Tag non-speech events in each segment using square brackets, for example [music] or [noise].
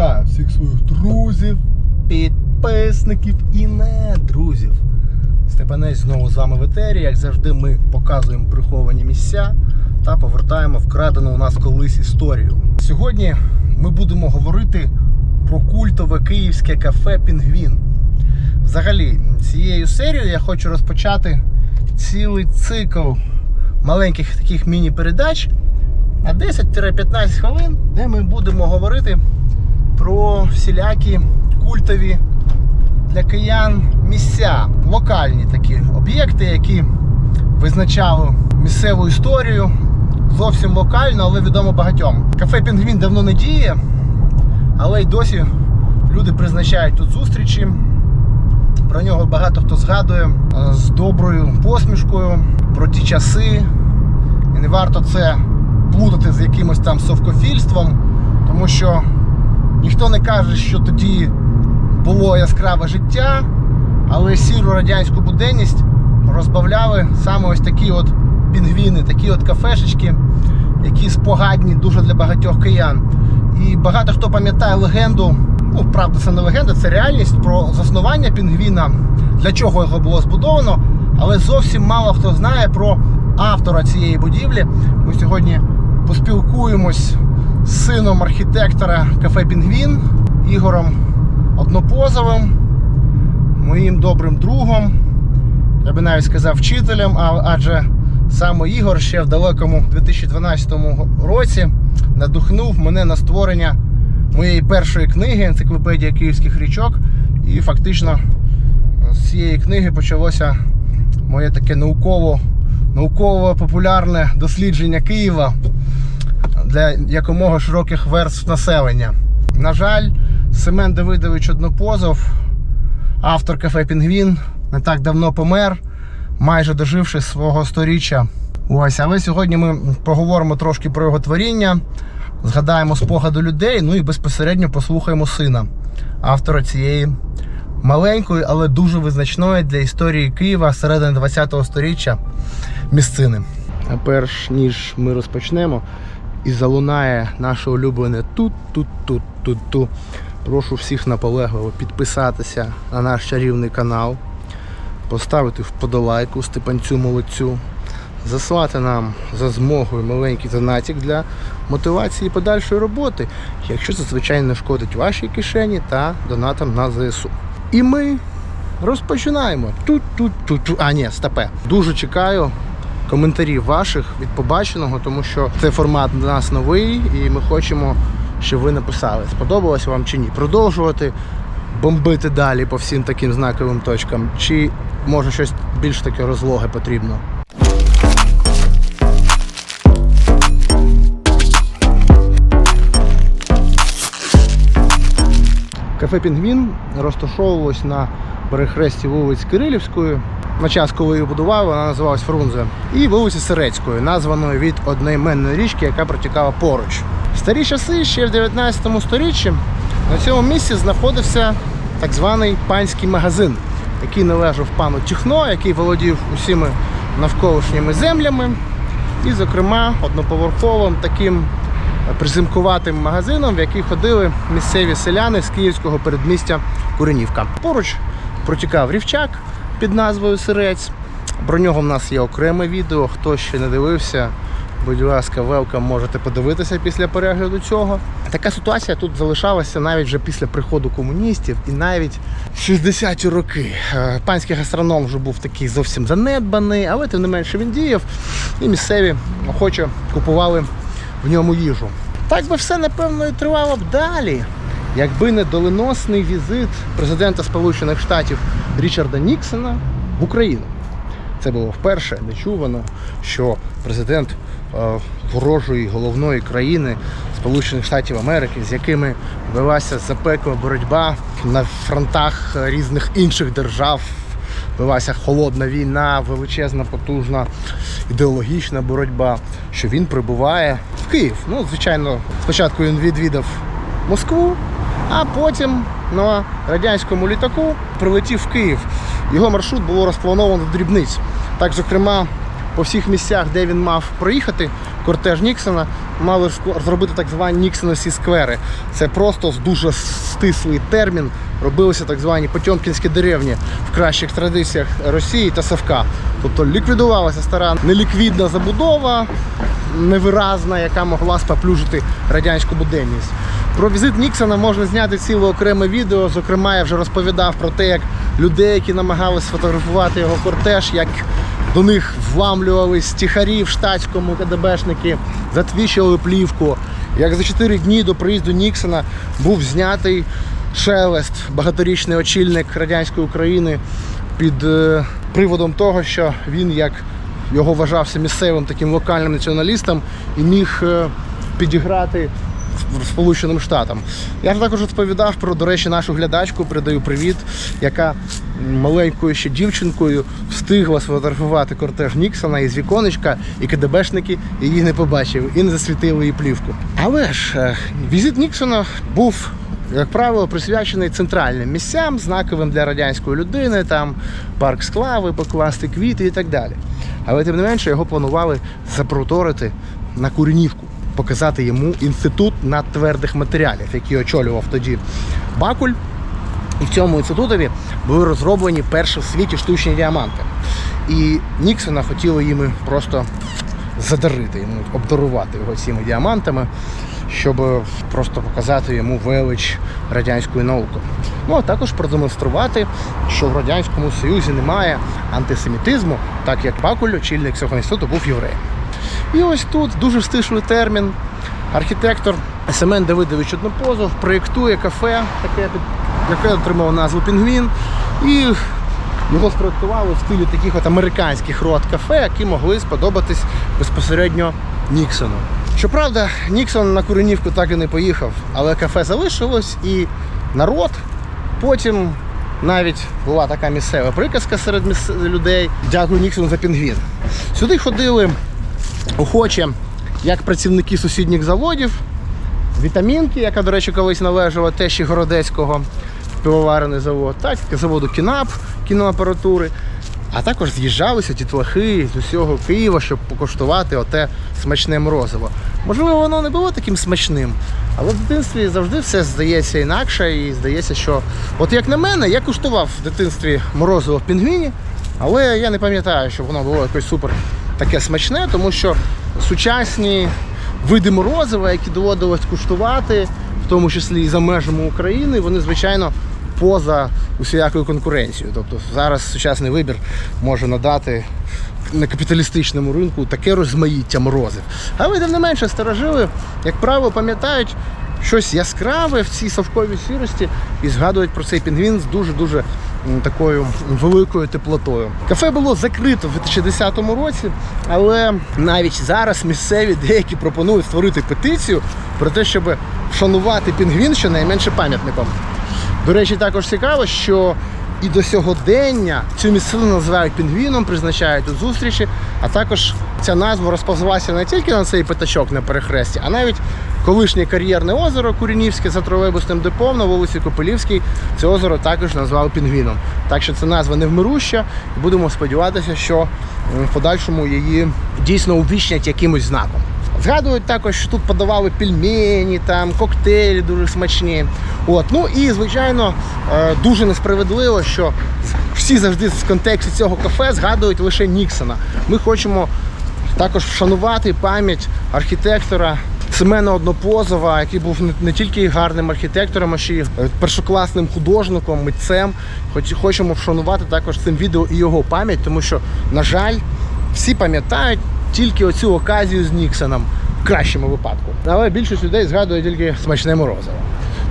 Вітаю всіх своїх друзів, підписників і не друзів. Степанець знову з вами в етері. Як завжди, ми показуємо приховані місця та повертаємо вкрадену у нас колись історію. Сьогодні ми будемо говорити про культове київське кафе Пінгвін. Взагалі, цією серією я хочу розпочати цілий цикл маленьких таких міні-передач на 10-15 хвилин, де ми будемо говорити про всілякі культові для киян місця, локальні такі об'єкти, які визначали місцеву історію. Зовсім локально, але відомо багатьом. Кафе Пінгвін давно не діє, але й досі люди призначають тут зустрічі. Про нього багато хто згадує е, з доброю посмішкою про ті часи. І не варто це плутати з якимось там совкофільством, тому що ніхто не каже, що тоді було яскраве життя, але сіру радянську буденність розбавляли саме ось такі от пінгвіни, такі от кафешечки, які спогадні дуже для багатьох киян. І багато хто пам'ятає легенду, ну правда, це не легенда, це реальність про заснування пінгвіна, для чого його було збудовано, але зовсім мало хто знає про автора цієї будівлі. Ми сьогодні поспілкуємось сином архітектора кафе Пінгвін Ігорем Однопозовим, моїм добрим другом. Я би навіть сказав вчителем, адже саме Ігор ще в далекому 2012 році надухнув мене на створення моєї першої книги Енциклопедія київських річок. І фактично з цієї книги почалося моє таке науково, науково-популярне дослідження Києва для якомога широких верств населення. На жаль, Семен Давидович Однопозов, автор кафе Пінгвін, не так давно помер, майже доживши свого сторіччя. Ось, але сьогодні ми поговоримо трошки про його творіння, згадаємо спогади людей, ну і безпосередньо послухаємо сина, автора цієї маленької, але дуже визначної для історії Києва середини ХХ століття місцини. А перш ніж ми розпочнемо, і залунає наше улюблене тут-тут-тут-тут-ту. Прошу всіх наполегливо підписатися на наш чарівний канал, поставити вподолайку Степанцю молодцю, заслати нам за змогою маленький донатик для мотивації подальшої роботи, якщо це звичайно не шкодить вашій кишені та донатам на ЗСУ. І ми розпочинаємо. Тут-тут-тут. А, ні, стопе. Дуже чекаю коментарів ваших від побаченого, тому що цей формат для нас новий, і ми хочемо, щоб ви написали, сподобалось вам чи ні. Продовжувати бомбити далі по всім таким знаковим точкам, чи може щось більш таке розлоге потрібно. Кафе Пінгвін розташовувалось на перехресті вулиць Кирилівської. На час, коли її будували, вона називалась Фрунзе. І вулиці Сирецької, названої від одноіменної річки, яка протікала поруч. В старі часи, ще в 19 сторіччі, на цьому місці знаходився так званий панський магазин, який належав пану Тіхно, який володів усіми навколишніми землями. І, зокрема, одноповерховим таким приземкуватим магазином, в який ходили місцеві селяни з київського передмістя Куренівка. Поруч протікав рівчак під назвою Сирець. Про нього в нас є окреме відео. Хто ще не дивився, будь ласка, велкам можете подивитися після перегляду цього. Така ситуація тут залишалася навіть вже після приходу комуністів і навіть в 60-ті роки. Е, Панський гастроном вже був такий зовсім занедбаний, але тим не менше він діяв, і місцеві охоче купували в ньому їжу. Так би все напевно і тривало б далі, якби не доленосний візит президента Сполучених Штатів Річарда Ніксона в Україну. Це було вперше нечувано, що президент е, ворожої головної країни Сполучених Штатів Америки, з якими велася запекла боротьба на фронтах різних інших держав, велася холодна війна, величезна, потужна ідеологічна боротьба, що він прибуває в Київ. Ну, звичайно, спочатку він відвідав Москву, а потім на радянському літаку прилетів в Київ. Його маршрут було розплановано до дрібниць. Так, зокрема, по всіх місцях, де він мав проїхати, кортеж Ніксона мали зробити так звані Ніксоновські сквери. Це просто дуже стислий термін. Робилися так звані Потьомкінські деревні в кращих традиціях Росії та Савка. Тобто ліквідувалася стара неліквідна забудова, невиразна, яка могла споплюжити радянську буденність. Про візит Ніксона можна зняти ціле окреме відео. Зокрема, я вже розповідав про те, як людей, які намагалися сфотографувати його кортеж, як до них вламлювались тихарі в штатському КДБшники, затвічували плівку. Як за 4 дні до приїзду Ніксона був знятий шелест, багаторічний очільник радянської України під е, приводом того, що він як його вважався місцевим таким локальним націоналістом і міг е, підіграти Сполученим Штатам. Я ж також розповідав про, до речі, нашу глядачку, передаю привіт, яка маленькою ще дівчинкою встигла сфотографувати кортеж Ніксона із віконечка, і КДБшники її не побачили і не засвітили її плівку. Але ж е, візит Ніксона був. Як правило, присвячений центральним місцям, знаковим для радянської людини, там парк склави, покласти квіти і так далі. Але тим не менше його планували запроторити на Куренівку, показати йому інститут надтвердих матеріалів, який очолював тоді Бакуль. І в цьому інститутові були розроблені перші в світі штучні діаманти. І Ніксона хотіли їми просто задарити, йому обдарувати його цими діамантами, щоб просто показати йому велич радянської науки. Ну а також продемонструвати, що в Радянському Союзі немає антисемітизму, так як Бакуль, очільник цього інституту, був євреєм. І ось тут дуже стишлий термін. Архітектор Семен Давидович Однопозов проєктує кафе, таке, яке отримало назву Пінгвін. І його спроектували в стилі таких от американських рот кафе, які могли сподобатись безпосередньо Ніксону. Щоправда, Ніксон на Куренівку так і не поїхав, але кафе залишилось і народ потім навіть була така місцева приказка серед міс... людей. Дякую Ніксону за пінгвін. Сюди ходили охоче як працівники сусідніх заводів, вітамінки, яка, до речі, колись належала тещі Городецького пивоварений завод, так заводу Кінап кіноапаратури. А також з'їжджалися дітлахи з усього Києва, щоб покуштувати оте смачне морозиво. Можливо, воно не було таким смачним, але в дитинстві завжди все здається інакше, і здається, що, от як на мене, я куштував в дитинстві морозиво в пінгвіні, але я не пам'ятаю, щоб воно було якось супер таке смачне, тому що сучасні види морозива, які доводилось куштувати, в тому числі і за межами України, вони, звичайно, поза усіякою конкуренцією. Тобто зараз сучасний вибір може надати на капіталістичному ринку таке розмаїття морозив. Але тим не менше старожили, як правило, пам'ятають щось яскраве в цій совковій сірості і згадують про цей пінгвін з дуже-дуже такою великою теплотою. Кафе було закрито в 2010 році, але навіть зараз місцеві деякі пропонують створити петицію про те, щоб вшанувати пінгвін щонайменше пам'ятником. До речі, також цікаво, що і до сьогодення цю місцину називають пінгвіном, призначають тут зустрічі, а також ця назва розповзлася не тільки на цей п'ятачок на перехресті, а навіть колишнє кар'єрне озеро Курінівське за тролейбусним депом на вулиці Копилівській. Це озеро також назвали пінгвіном. Так що це назва невмируща, будемо сподіватися, що в подальшому її дійсно увічнять якимось знаком. Згадують також, що тут подавали пельмені, там коктейлі дуже смачні. От ну і звичайно е, дуже несправедливо, що всі завжди з контексту цього кафе згадують лише Ніксона. Ми хочемо також вшанувати пам'ять архітектора. Семена Однопозова, який був не, не тільки гарним архітектором, а ще й е, першокласним художником, митцем. Хоч хочемо вшанувати також цим відео і його пам'ять, тому що, на жаль, всі пам'ятають тільки оцю оказію з Ніксоном в кращому випадку. Але більшість людей згадує тільки смачне морозиво.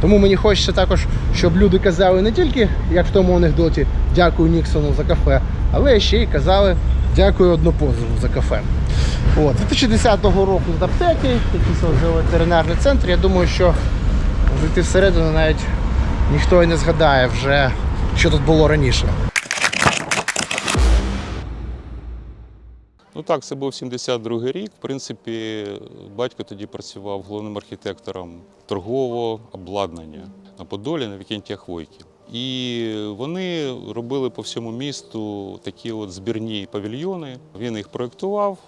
Тому мені хочеться також, щоб люди казали не тільки, як в тому анекдоті, дякую Ніксону за кафе, але ще й казали дякую однопозову за кафе. От, 2010 року з аптеки, якийсь ветеринарний центр. Я думаю, що зайти всередину навіть ніхто і не згадає вже, що тут було раніше. Ну так, це був 72-й рік. В принципі, батько тоді працював головним архітектором торгового обладнання на Подолі на Вікентія Хвойки. І вони робили по всьому місту такі от збірні павільйони. Він їх проєктував,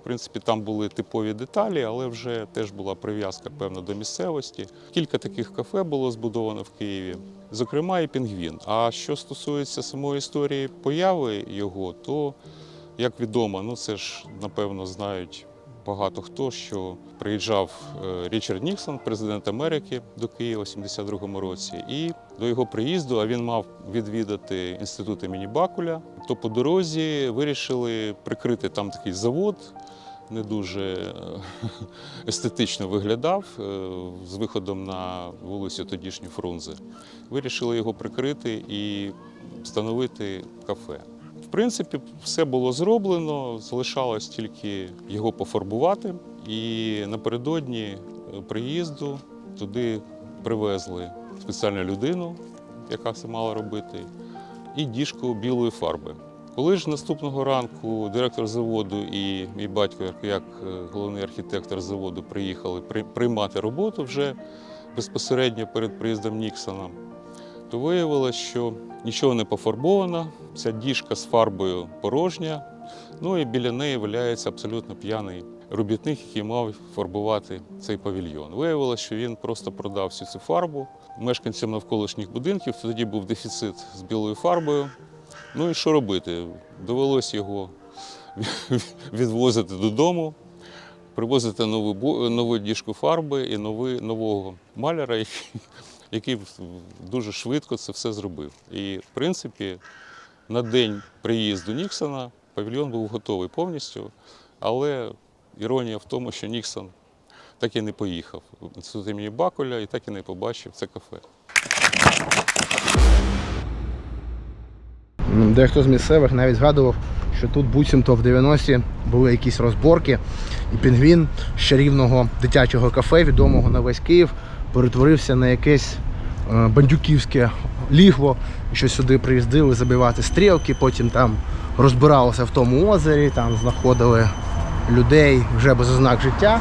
В принципі, там були типові деталі, але вже теж була прив'язка певна до місцевості. Кілька таких кафе було збудовано в Києві, зокрема і Пінгвін. А що стосується самої історії появи його, то як відомо, ну це ж напевно знають багато хто, що приїжджав е, Річард Ніксон, президент Америки, до Києва в 72-му році. І до його приїзду, а він мав відвідати інститут імені Бакуля, то по дорозі вирішили прикрити там такий завод. Не дуже е, [laughs] естетично виглядав е, з виходом на вулицю тодішню Фрунзе. Вирішили його прикрити і встановити кафе. Принципі, все було зроблено, залишалось тільки його пофарбувати. І напередодні е, приїзду туди привезли спеціальну людину, яка це мала робити, і діжку білої фарби. Коли ж наступного ранку директор заводу і мій батько, як- як е, головний архітектор заводу, приїхали приймати роботу вже безпосередньо перед приїздом Ніксона, то виявилось, що нічого не пофарбовано, ця діжка з фарбою порожня, ну і біля неї валяється абсолютно п'яний робітник, який мав фарбувати цей павільйон. Виявилось, що він просто продав всю цю фарбу мешканцям навколишніх будинків. Тоді був дефіцит з білою фарбою. Ну і що робити? Довелось його [laughs] відвозити додому, привозити нову, нову діжку фарби і нови, нового маляра, який, який дуже швидко це все зробив. І, в принципі, на день приїзду Ніксона павільйон був готовий повністю, але іронія в тому, що Ніксон так і не поїхав в інститут імені Бакуля і так і не побачив це кафе. Дехто з місцевих навіть згадував, що тут буцімто в 90-ті були якісь розборки, і пінгвін з чарівного дитячого кафе, відомого на весь Київ, перетворився на якесь е, бандюківське лігво, що сюди приїздили забивати стрілки, потім там розбиралося в тому озері, там знаходили людей вже без ознак життя.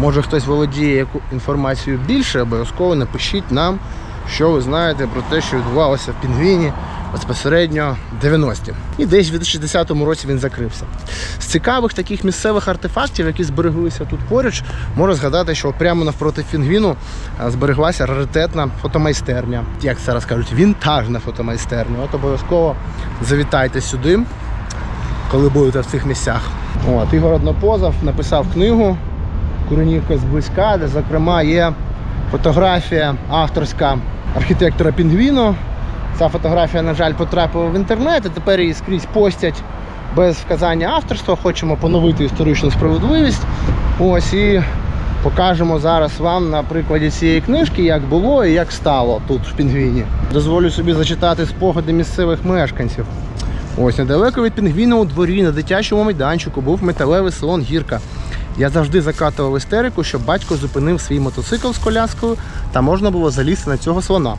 Може хтось володіє яку інформацію більше, обов'язково напишіть нам, що ви знаєте про те, що відбувалося в Пінгвіні безпосередньо 90-ті. І десь в 2010 році він закрився. З цікавих таких місцевих артефактів, які збереглися тут поруч, можу згадати, що прямо навпроти Пінгвіну а, збереглася раритетна фотомайстерня. Як зараз кажуть, вінтажна фотомайстерня. От обов'язково завітайте сюди, коли будете в цих місцях. От, Ігор Однопозов написав книгу Куренівка зблизька, де, зокрема, є фотографія авторська архітектора Пінгвіну. Ця фотографія, на жаль, потрапила в інтернет, і тепер її скрізь постять без вказання авторства. Хочемо поновити історичну справедливість. Ось і покажемо зараз вам на прикладі цієї книжки, як було і як стало тут в Пінгвіні. Дозволю собі зачитати спогади місцевих мешканців. Ось недалеко від пінгвіна у дворі на дитячому майданчику був металевий салон гірка. Я завжди закатував істерику, щоб батько зупинив свій мотоцикл з коляскою та можна було залізти на цього слона.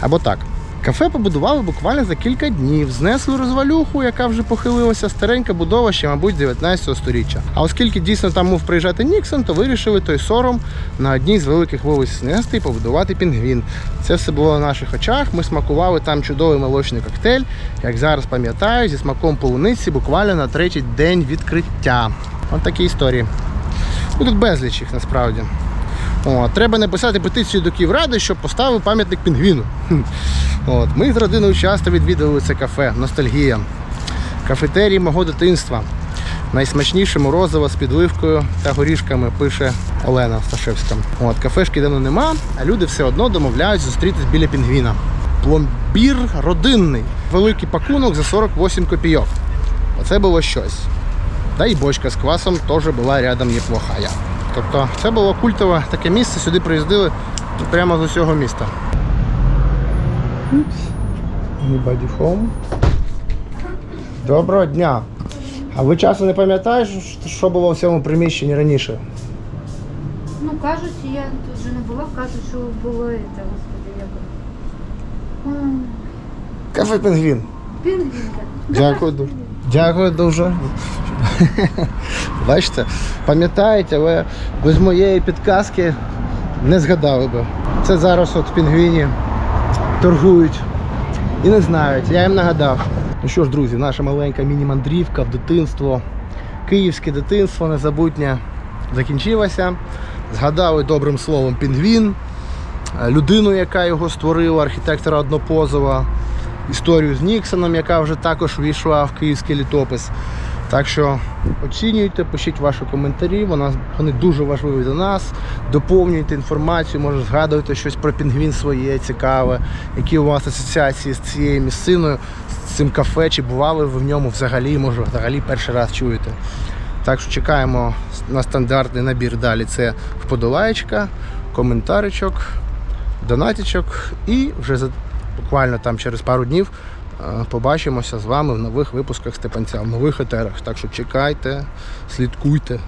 Або так. Кафе побудували буквально за кілька днів, знесли розвалюху, яка вже похилилася, старенька будова ще, мабуть, 19 століття. А оскільки дійсно там мав приїжджати Ніксон, то вирішили той сором на одній з великих вулиць знести і побудувати пінгвін. Це все було на наших очах. Ми смакували там чудовий молочний коктейль, як зараз пам'ятаю, зі смаком полуниці буквально на третій день відкриття. От такі історії. Ну, тут безліч їх насправді. О, треба написати петицію до Київради, щоб поставив пам'ятник пінгвіну. От, ми з родиною часто відвідували це кафе Ностальгія. Кафетерій мого дитинства. Найсмачніше морозиво з підливкою та горішками, пише Олена Сташевська. От, кафешки давно нема, а люди все одно домовляються зустрітись біля пінгвіна. Пломбір родинний. Великий пакунок за 48 копійок. Оце було щось. Та й бочка з квасом теж була рядом неплохая. Тобто це було культове таке місце, сюди приїздили прямо з усього міста. Anybody home? Доброго дня. А ви часом не пам'ятаєш, що було в цьому приміщенні раніше? Ну, кажуть, я тут вже не була, кажуть, що було це, господи, як. Кафе Пінгвін. Пінгвінка. [laughs] Дякую дуже. Дякую дуже. Бачите, пам'ятаєте, але без моєї підказки не згадали би. Це зараз от пінгвіні торгують і не знають. Я їм нагадав. Ну що ж, друзі, наша маленька міні-мандрівка в дитинство київське дитинство незабутнє закінчилося. Згадали добрим словом Пінгвін, людину, яка його створила, архітектора Однопозова, історію з Ніксоном, яка вже також війшла в київський літопис. Так що оцінюйте, пишіть ваші коментарі, вони дуже важливі для нас. Доповнюйте інформацію, може згадуйте щось про пінгвін своє цікаве, які у вас асоціації з цією місциною, з цим кафе, чи бували ви в ньому взагалі, може взагалі перший раз чуєте. Так що чекаємо на стандартний набір далі. Це вподобаєчка, коментаричок, донатичок і вже за буквально там через пару днів побачимося з вами в нових випусках Степанця, в нових етерах. Так що чекайте, слідкуйте.